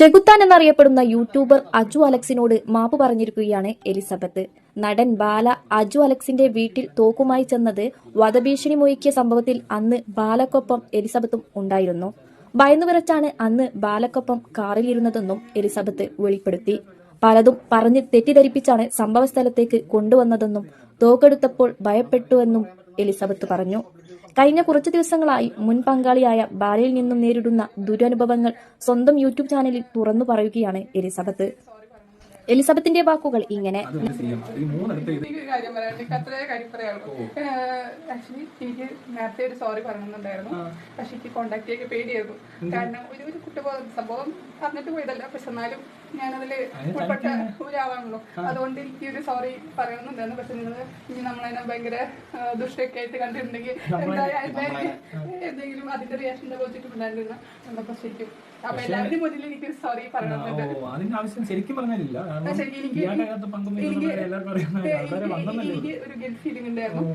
ചെകുത്താൻ എന്നറിയപ്പെടുന്ന യൂട്യൂബർ അജു അലക്സിനോട് മാപ്പ് പറഞ്ഞിരിക്കുകയാണ് എലിസബത്ത്. നടൻ ബാല അജു അലക്സിന്റെ വീട്ടിൽ തോക്കുമായി ചെന്നത് വധഭീഷണി മുയക്കിയ സംഭവത്തിൽ അന്ന് ബാലക്കൊപ്പം എലിസബത്തും ഉണ്ടായിരുന്നു. ഭയന്നു വിറച്ചാണ് അന്ന് ബാലക്കൊപ്പം കാറിലിരുന്നതെന്നും എലിസബത്ത് വെളിപ്പെടുത്തി. പലതും പറഞ്ഞ് തെറ്റിദ്ധരിപ്പിച്ചാണ് സംഭവ സ്ഥലത്തേക്ക് കൊണ്ടുവന്നതെന്നും തോക്കെടുത്തപ്പോൾ ഭയപ്പെട്ടുവെന്നും എലിസബത്ത് പറഞ്ഞു. കഴിഞ്ഞ കുറച്ചു ദിവസങ്ങളായി മുൻ പങ്കാളിയായ ബാലയിൽ നിന്നും നേരിടുന്ന ദുരനുഭവങ്ങൾ സ്വന്തം യൂട്യൂബ് ചാനലിൽ തുറന്നു പറയുകയാണ് എലിസബത്ത്. എലിസബത്തിന്റെ വാക്കുകൾ ഇങ്ങനെ. എനിക്ക് ആക്ച്വലി നേരത്തെ ഒരു സോറി പറയണമെന്നുണ്ടായിരുന്നു. പക്ഷെ എനിക്ക് കോണ്ടാക്ട് ചെയ്യാൻ പേടിയായിരുന്നു. കാരണം ഒരു ഒരു കുറ്റബോധം സംഭവം പറഞ്ഞിട്ട് പോയതല്ല. പക്ഷെ എന്നാലും ഞാനതിൽ ഉൾപ്പെട്ട ഒരാളാണല്ലോ. അതുകൊണ്ട് എനിക്ക് ഒരു സോറി പറയണമെന്നുണ്ടായിരുന്നു പക്ഷെ നിങ്ങൾ ഇനി നമ്മളതിനെ ഭയങ്കര ദുഷ്ടൊക്കെ ആയിട്ട് കണ്ടിട്ടുണ്ടെങ്കിൽ എന്തായാലും എന്തെങ്കിലും അതിന്റെ റിയാക്ഷൻ പോസിറ്റീവ് ഉണ്ടായിരുന്നില്ല. എന്നൊക്കെ ശരിക്കും അപ്പൊ എല്ലാവരും എനിക്ക് സോറി പറയണമെന്നുണ്ട് ശരിക്കും പറഞ്ഞില്ല എനിക്ക് എനിക്ക് ഒരു ഗിൽറ്റ് ഫീലിംഗ് ഉണ്ടായിരുന്നു.